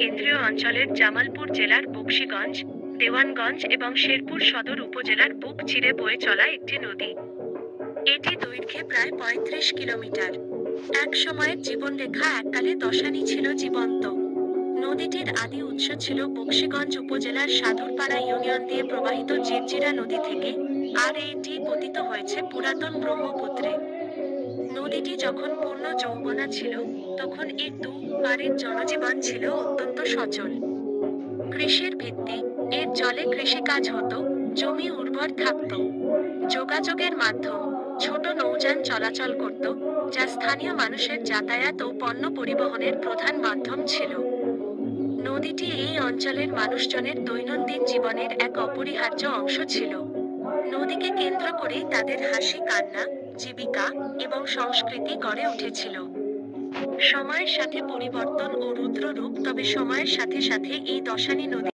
কেন্দ্রীয় অঞ্চলের জামালপুর জেলার বক্সিগঞ্জ, দেওয়ানগঞ্জ এবং শেরপুর সদর উপজেলার বুক চিরে বয়ে চলা একটি নদী। এটি দৈর্ঘ্যে প্রায় পঁয়ত্রিশ কিলোমিটার। এক সময়ের জীবনরেখা এককালে দশানি ছিল জীবন্ত। নদীটির আদি উৎস ছিল বক্সিগঞ্জ উপজেলার সাধুরপাড়া ইউনিয়ন দিয়ে প্রবাহিত জিরজিরা নদী থেকে, আর এটি পতিত হয়েছে পুরাতন ব্রহ্মপুত্রে। নদীটি যখন পূর্ণ যৌবনা ছিল, তখন এর দু পারের জনজীবন ছিল অত্যন্ত সচল। কৃষির ভিত্তি, এর জলে কৃষিকাজ হতো, জমি উর্বর থাকত। যোগাযোগের মাধ্যম, ছোট নৌযান চলাচল করত, যা স্থানীয় মানুষের যাতায়াত ও পণ্য পরিবহনের প্রধান মাধ্যম ছিল। নদীটি এই অঞ্চলের মানুষজনের দৈনন্দিন জীবনের এক অপরিহার্য অংশ ছিল। নদীকে কেন্দ্র করেই তাদের হাসি, কান্না, জীবিকা এবং সংস্কৃতি গড়ে উঠেছিল। সময়ের সাথে পরিবর্তন ও রুদ্র রূপ তবে সময়ের সাথে সাথে এই দশানি নদী